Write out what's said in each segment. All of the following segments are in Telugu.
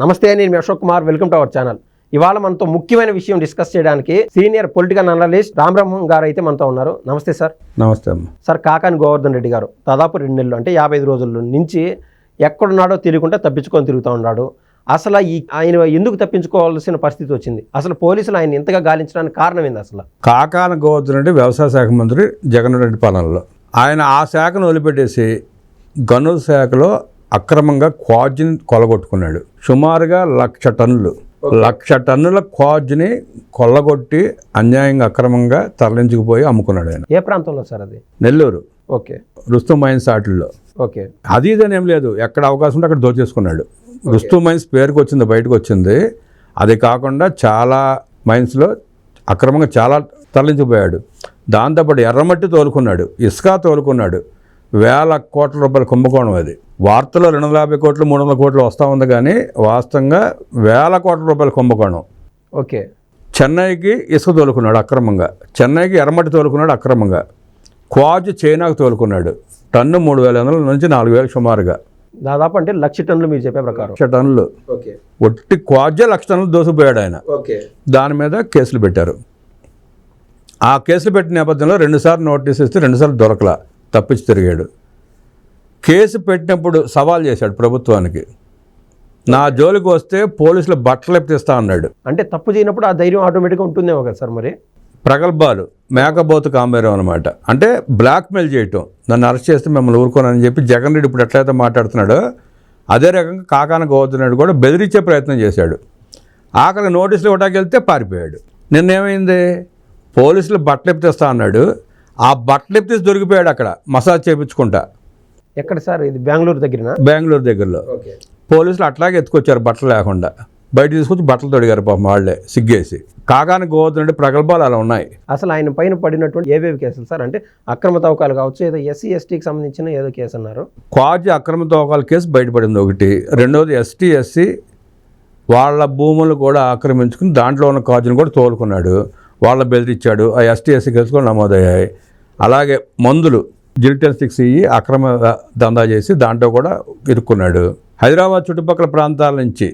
నమస్తే నేను Ashok Kumar. Welcome to our channel. ఇవాళ మనతో ముఖ్యమైన విషయం డిస్కస్ చేయడానికి సీనియర్ పొలిటికల్ అనలిస్ట్ రామబ్రహ్మం గారు అయితే మనతో ఉన్నారు. నమస్తే సార్. నమస్తే అమ్మ. సార్ కాకాని గోవర్ధన్ రెడ్డి గారు దాదాపు రెండు నెలలు అంటే యాభై ఐదు రోజుల నుంచి ఎక్కడున్నాడో తెలియకుండా తప్పించుకొని తిరుగుతూ ఉన్నాడు. అసలు ఈ ఆయన ఎందుకు తప్పించుకోవాల్సిన పరిస్థితి వచ్చింది? అసలు పోలీసులు ఆయన ఇంతగా గాలించడానికి కారణం ఏంది అసలు? కాకాన గోవర్ధన్ రెడ్డి వ్యవసాయ శాఖ మంత్రి జగన్ రెడ్డి పాలనలో. ఆయన ఆ శాఖను వదిలిపెట్టేసి గనుల శాఖలో అక్రమంగా క్వాజ్ని కొలగొట్టుకున్నాడు. సుమారుగా లక్ష టన్నులు. లక్ష టన్నుల క్వాజ్ని కొల్లగొట్టి అన్యాయంగా అక్రమంగా తరలించుకుపోయి అమ్ముకున్నాడు ఆయన. ఏ ప్రాంతంలో సార్ అది? నెల్లూరు. ఓకే. రుస్తు మైన్స్ ఆటల్లో. ఓకే. అది ఇదని ఏం లేదు. ఎక్కడ అవకాశం ఉంటే అక్కడ దోచేసుకున్నాడు. రుస్తు మైన్స్ పేరుకు వచ్చింది బయటకు వచ్చింది. అది కాకుండా చాలా మైన్స్లో అక్రమంగా చాలా తరలించిపోయాడు దాంతోపాటు ఎర్రమట్టి తోలుకున్నాడు. ఇసుక తోలుకున్నాడు. వేల కోట్ల రూపాయల కుంభకోణం అది. వార్తలో రెండు వందల యాభై కోట్లు మూడు వందల కోట్లు వస్తూ ఉంది కానీ వాస్తవంగా వేల కోట్ల రూపాయల కుంభకోణం. ఓకే. చెన్నైకి ఇసుక తోలుకున్నాడు అక్రమంగా. చెన్నైకి ఎర్రమట్టి తోలుకున్నాడు అక్రమంగా. క్వాజ్ చైనాకు తోలుకున్నాడు. టన్ను మూడు వేల వందల నుంచి నాలుగు వేలు సుమారుగా. దాదాపు అంటే లక్ష టన్నులు మీరు చెప్పే ప్రకారం. లక్ష టన్నులు. ఒట్టి క్వాజే లక్ష టన్నులు దోసిపోయాడు ఆయన. ఓకే. దాని మీద కేసులు పెట్టారు. ఆ కేసులు పెట్టిన నేపథ్యంలో రెండుసార్లు నోటీస్ ఇస్తే రెండుసార్లు దొరకలా. తప్పించి తిరిగాడు. కేసు పెట్టినప్పుడు సవాల్ చేశాడు ప్రభుత్వానికి. నా జోలికి వస్తే పోలీసులు బట్టలు ఎప్పిస్తా అన్నాడు. అంటే తప్పు చేయనప్పుడు ఆ ధైర్యం ఆటోమేటిక్గా ఉంటుందేమో కదా సార్ మరి? ప్రగల్భాలు మేకపోతు కాంబేరం అనమాట అంటే బ్లాక్మెయిల్ చేయటం నన్ను అరెస్ట్ చేస్తే మిమ్మల్ని ఊరుకోనని చెప్పి జగన్ రెడ్డి ఇప్పుడు ఎట్లయితే మాట్లాడుతున్నాడో అదే రకంగా కాకాన గోవర్ధన్ కూడా బెదిరించే ప్రయత్నం చేశాడు. ఆఖరి నోటీసులు ఇవ్వడానికి వెళ్తే పారిపోయాడు. నిన్న ఏమైంది పోలీసులు బట్టలు ఎప్పిస్తా అన్నాడు. ఆ బట్టలు ఎప్పిసి దొరికిపోయాడు అక్కడ. మసాజ్ చేయించుకుంటా ఎక్కడ సార్? ఇది బెంగళూరు దగ్గరనా? బెంగళూరు దగ్గరలో. పోలీసులు అట్లాగే ఎత్తుకొచ్చారు బట్టలు లేకుండా. బయట తీసుకొచ్చి బట్టలు తొడిగారు పాపం వాళ్ళే సిగ్గేసి. గోవర్ధన్ రెడ్డి ప్రగల్భాలు అలా ఉన్నాయి. అసలు ఆయన పైన పడినటువంటి ఏవేవి కేసులు సార్? అంటే అక్రమ తవ్వకాలు కావచ్చు ఏదో ఎస్సీ ఎస్టీకి సంబంధించిన ఏదో కేసు అన్నారు. క్వాజీ అక్రమ తవ్వకాల కేసు బయటపడింది ఒకటి. రెండోది ఎస్టీ ఎస్సీ వాళ్ళ భూములు కూడా ఆక్రమించుకుని దాంట్లో ఉన్న కాజును కూడా తోలుకున్నాడు. వాళ్ళ బెదిరించాడు ఆ ఎస్టీ ఎస్సీ కేసు కూడా నమోదయ్యాయి. అలాగే మందులు జిల్టన్ సిక్స్ ఇయ్యి అక్రమ దందా చేసి దాంట్లో కూడా ఇరుక్కున్నాడు. హైదరాబాద్ చుట్టుపక్కల ప్రాంతాల నుంచి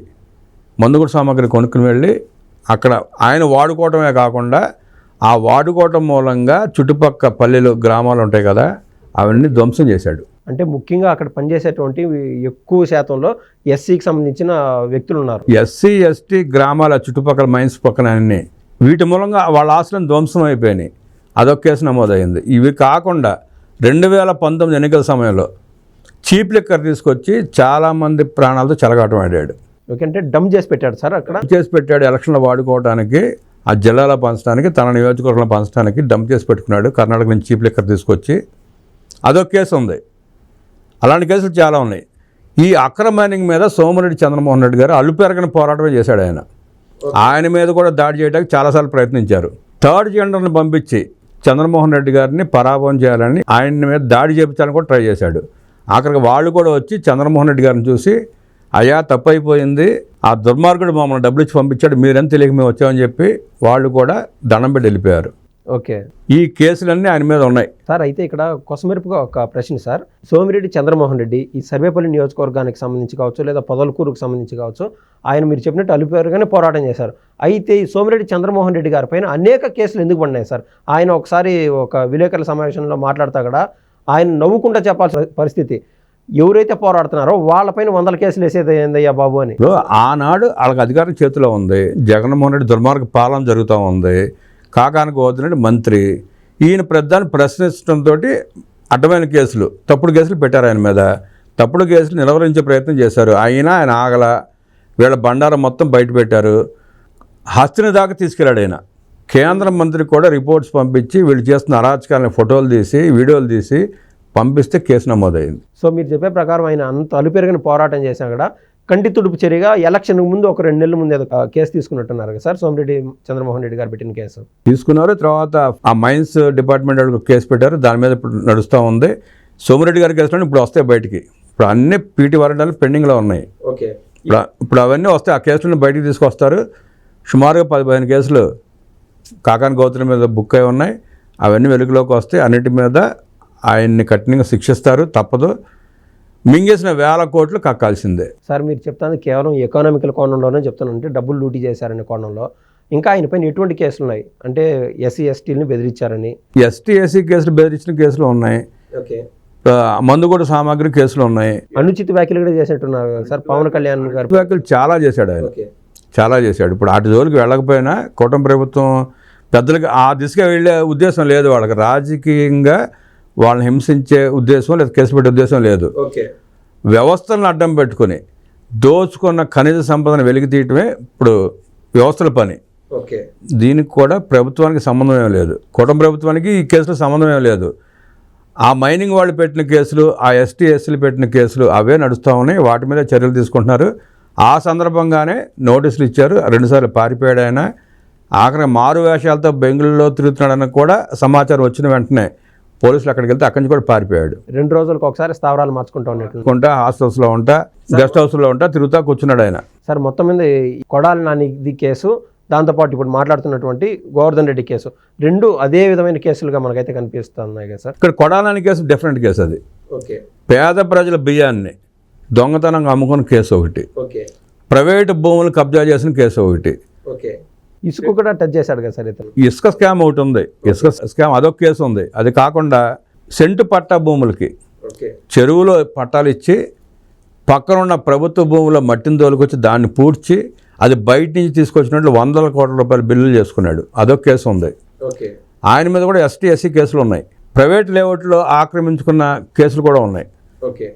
మందుగుడు సామాగ్రి కొనుక్కుని వెళ్ళి అక్కడ ఆయన వాడుకోవటమే కాకుండా ఆ వాడుకోవటం మూలంగా చుట్టుపక్కల పల్లెలు గ్రామాలు ఉంటాయి కదా అవన్నీ ధ్వంసం చేశాడు. అంటే ముఖ్యంగా అక్కడ పనిచేసేటువంటి ఎక్కువ శాతంలో ఎస్సీకి సంబంధించిన వ్యక్తులు ఉన్నారు. ఎస్సీ ఎస్టీ గ్రామాల చుట్టుపక్కల మైన్స్ పక్కన అన్ని వీటి మూలంగా వాళ్ళ ఆస్తులను ధ్వంసం అయిపోయినాయి. అదొక కేసు నమోదైంది. ఇవి కాకుండా రెండు వేల పంతొమ్మిది ఎన్నికల సమయంలో చీప్ లిక్కర్ తీసుకొచ్చి చాలామంది ప్రాణాలతో చెలగాటం ఆడాడు. అంటే డమ్ చేసి పెట్టాడు సార్ అక్కడ? చేసి పెట్టాడు ఎలక్షన్లో వాడుకోవడానికి ఆ జిల్లాలో పంచడానికి తన నియోజకవర్గంలో పంచడానికి డంప్ చేసి పెట్టుకున్నాడు. కర్ణాటక నుంచి చీప్ లిక్కర్ తీసుకొచ్చి. అదొక కేసు ఉంది. అలాంటి కేసులు చాలా ఉన్నాయి. ఈ అక్రమ మైనింగ్ మీద సోమిరెడ్డి చంద్రమోహన్ రెడ్డి గారు అల్లుపెరగని పోరాటమే చేశాడు ఆయన. ఆయన మీద కూడా దాడి చేయడానికి చాలాసార్లు ప్రయత్నించారు. థర్డ్ జెండర్ని పంపించి చంద్రమోహన్ రెడ్డి గారిని పరాభవం చేయాలని ఆయన మీద దాడి చేయించాలని కూడా ట్రై చేశాడు. ఆఖరికి వాళ్ళు కూడా వచ్చి చంద్రమోహన్ రెడ్డి గారిని చూసి అయ్యా తప్పైపోయింది. ఆ దుర్మార్గుడు మమ్మల్ని డబ్బులు ఇచ్చి పంపించాడు. మీరెంత తెలియక మేము వచ్చామని చెప్పి వాళ్ళు కూడా దండం పెట్టి వెళ్ళిపోయారు. ఓకే. ఈ కేసులన్నీ ఆయన మీద ఉన్నాయి. సార్ అయితే ఇక్కడ కొసమెరుపుగా ఒక ప్రశ్న సార్. సోమిరెడ్డి చంద్రమోహన్ రెడ్డి ఈ సర్వేపల్లి నియోజకవర్గానికి సంబంధించి కావచ్చు లేదా పొదలకూరుకు సంబంధించి కావచ్చు ఆయన మీరు చెప్పినట్టు అలిపేరుగానే పోరాటం చేశారు. అయితే ఈ సోమిరెడ్డి చంద్రమోహన్ రెడ్డి గారి పైన అనేక కేసులు ఎందుకు పడినాయి సార్? ఆయన ఒకసారి ఒక విలేకరుల సమావేశంలో మాట్లాడతా కూడా ఆయన నవ్వుకుంటా చెప్పాల్సిన పరిస్థితి. ఎవరైతే పోరాడుతున్నారో వాళ్ళపైన వందల కేసులు వేసేది ఏందయ్యా బాబు అని. ఆనాడు వాళ్ళకి అధికారం చేతిలో ఉంది జగన్మోహన్ రెడ్డి దుర్మార్గ పాలన జరుగుతూ ఉంది కాకానికి గోవర్ధన్ మంత్రి ఈయన ప్రధాని ప్రశ్నించడంతో అడ్డమైన కేసులు తప్పుడు కేసులు పెట్టారు ఆయన మీద. తప్పుడు కేసులు నిలవరించే ప్రయత్నం చేశారు. అయినా ఆయన ఆగల వీళ్ళ బండారం మొత్తం బయట పెట్టారు. హస్తిని దాకా తీసుకెళ్ళాడు ఆయన. కేంద్ర మంత్రి కూడా రిపోర్ట్స్ పంపించి వీళ్ళు చేస్తున్న అరాచకాలని ఫోటోలు తీసి వీడియోలు తీసి పంపిస్తే కేసు నమోదైంది. సో మీరు చెప్పే ప్రకారం ఆయన అంత అలుపెరగని పోరాటం చేసినా కూడా కంటి తుడుపు చర్యగా ఎలక్షన్ ముందు ఒక రెండు నెలల ముందు కేసు తీసుకున్నట్టున్నారు కదా సార్. సోమిరెడ్డి చంద్రమోహన్ రెడ్డి గారు పెట్టిన కేసు. తీసుకున్నారు. తర్వాత ఆ మైన్స్ డిపార్ట్మెంట్ వాళ్ళు కేసు పెట్టారు. దాని మీద ఇప్పుడు నడుస్తూ ఉంది. సోమిరెడ్డి గారి కేసులో ఇప్పుడు వస్తాయి బయటికి. ఇప్పుడు అన్ని పీటీ వరండాలు పెండింగ్లో ఉన్నాయి. ఓకే. ఇప్పుడు ఇప్పుడు అవన్నీ వస్తాయి. ఆ కేసులను బయటికి తీసుకొస్తారు. సుమారుగా పది పదిహేను కేసులు కాకాని గౌతమ్ మీద బుక్ అయి ఉన్నాయి. అవన్నీ వెలుగులోకి వస్తాయి. అన్నిటి మీద ఆయన్ని కఠినంగా శిక్షిస్తారు. తప్పదు. మింగేసిన వేల కోట్లు కక్కాల్సిందే. సార్ మీరు చెప్తాను కేవలం ఎకనామికల్ కోణంలోనే చెప్తాను అంటే డబ్బులు లూటీ చేశారనే కోణంలో. ఇంకా ఆయన పైన ఎటువంటి కేసులు ఉన్నాయి? అంటే ఎస్సీ ఎస్టీలని బెదిరించారని. ఎస్టీ ఎస్సీ కేసులు బెదిరించిన కేసులు ఉన్నాయి. ఓకే. ఆ, మందుగోడు సామాగ్రి కేసులు ఉన్నాయి. అనుచిత వ్యాఖ్యలు కూడా చేసినట్టున్నారు సార్ పవన్ కళ్యాణ్ గారు. వ్యాఖ్యలు చాలా చేశాడు ఆయన. చాలా చేశాడు. ఇప్పుడు అటు జోలికి వెళ్ళకపోయినా కూటమి ప్రభుత్వం పెద్దలకి ఆ దిశగా వెళ్ళే ఉద్దేశం లేదు వాళ్ళకి. రాజకీయంగా వాళ్ళని హింసించే ఉద్దేశం లేదా కేసు పెట్టే ఉద్దేశం లేదు. ఓకే. వ్యవస్థలను అడ్డం పెట్టుకొని దోచుకున్న ఖనిజ సంపదను వెలికి తీయటమే ఇప్పుడు వ్యవస్థల పని. ఓకే. దీనికి కూడా ప్రభుత్వానికి సంబంధం ఏం లేదు. కూటమి ప్రభుత్వానికి ఈ కేసులో సంబంధం ఏం లేదు. ఆ మైనింగ్ వాళ్ళు పెట్టిన కేసులు ఆ ఎస్టీ ఎస్సీలు పెట్టిన కేసులు అవే నడుస్తూ ఉన్నాయి. వాటి మీద చర్యలు తీసుకుంటున్నారు. ఆ సందర్భంగానే నోటీసులు ఇచ్చారు. రెండుసార్లు పారిపోయాడు ఆయన. ఆఖరి మారు వేషాలతో బెంగళూరులో తిరుగుతున్నాడని కూడా సమాచారం వచ్చిన వెంటనే పోలీసులు అక్కడికి వెళ్తే అక్కడి నుంచి కూడా పారిపోయాడు. రెండు రోజులకు ఒకసారి స్థావరాలు మార్చుకుంటా ఉన్నట్లు ఉంటా హాస్టల్స్లో ఉంటా గెస్ట్ హౌస్లో ఉంటా తిరుగుతా కూర్చున్నాడు ఆయన. సార్ మొత్తం మీద కొడాలి నానిది కేసు దాంతోపాటు ఇప్పుడు మాట్లాడుతున్నటువంటి గోవర్ధన్ రెడ్డి కేసు రెండు అదే విధమైన కేసులుగా మనకైతే కనిపిస్తున్నాయి కదా సార్. ఇక్కడ కొడాలని కేసు డిఫరెంట్ కేసు అది. ఓకే. పేద ప్రజల బియ్యాన్ని దొంగతనంగా అమ్ముకున్న కేసు ఒకటి. ఓకే. ప్రైవేటు భూములు కబ్జా చేసిన కేసు ఒకటి. ఓకే. ఇసుక కూడా టచ్ చేశాడు కదా సార్ ఇతను? ఇసుక స్కామ్ ఒకటి ఉంది. ఇసుక స్కామ్ అదొక కేసు ఉంది. అది కాకుండా సెంటు పట్టా భూములకి ఓకే. చెరువులో పట్టాలు ఇచ్చి పక్కన ఉన్న ప్రభుత్వ భూముల మట్టిని తోలుకొచ్చి దాన్ని పూడ్చి అది బయట నుంచి తీసుకొచ్చినట్లు వందల కోట్ల రూపాయల బిల్లులు చేసుకున్నాడు. అదొక కేసు ఉంది. ఓకే. ఆయన మీద కూడా ఎస్టీ ఎస్సీ కేసులు ఉన్నాయి. ప్రైవేట్ లేఅవుట్లో ఆక్రమించుకున్న కేసులు కూడా ఉన్నాయి.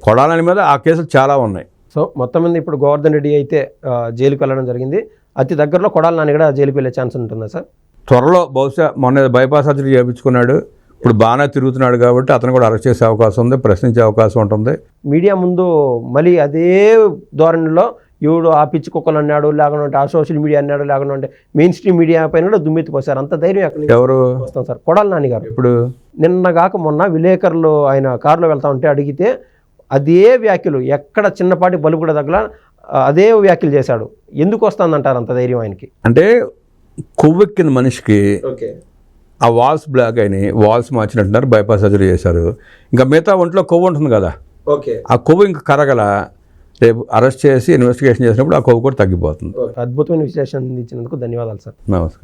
కొడాలని మీద ఆ కేసులు చాలా ఉన్నాయి. సో మొత్తం మీద ఇప్పుడు గోవర్ధన్ రెడ్డి అయితే జైలుకి వెళ్ళడం జరిగింది. అతి దగ్గరలో కొడాలి నాని కూడా జైలుకి వెళ్ళే ఛాన్స్ ఉంటుందా సార్? త్వరలో బహుశా మొన్న బైపాస్ సర్జరీ చేయించుకున్నాడు. ఇప్పుడు బాగానే తిరుగుతున్నాడు కాబట్టి అతను కూడా అరెస్ట్ చేసే అవకాశం ఉంది ప్రశ్నించే అవకాశం ఉంటుంది. మీడియా ముందు మళ్ళీ అదే ధోరణిలో ఎవడు ఆ పిచ్చి కుక్కలు అన్నాడు లేకుండా ఆ సోషల్ మీడియా అన్నాడు లేకుండా మెయిన్ స్ట్రీమ్ మీడియా పైన కూడా దుమ్మెత్తిపోసారు. అంత ధైర్యం ఎక్కడి ఎవరు? వస్తాం సార్? కొడాలి నాని గారు. ఇప్పుడు? నిన్న కాక మొన్న విలేకరులు ఆయన కారులో వెళ్తా ఉంటే అడిగితే అదే వ్యాఖ్యలు ఎక్కడ చిన్నపాటి బలుపు కూడా తగ్గల అదే వ్యాఖ్యలు చేశాడు. ఎందుకు వస్తుందంటారు అంత ధైర్యం ఆయనకి? అంటే కొవ్వెక్కిన మనిషికి ఓకే. ఆ వాల్స్ బ్లాక్ అయినాయి వాల్స్ మార్చినట్టున్నారు బైపాస్ సర్జరీ చేశారు. ఇంకా మిగతా ఒంట్లో కొవ్వు ఉంటుంది కదా. ఓకే. ఆ కొవ్వు ఇంకా కరగల రేపు అరెస్ట్ చేసి ఇన్వెస్టిగేషన్ చేసినప్పుడు ఆ కొవ్వు కూడా తగ్గిపోతుంది. అద్భుతమైన విశ్లేషణ అందించినందుకు ధన్యవాదాలు సార్. నమస్కారం.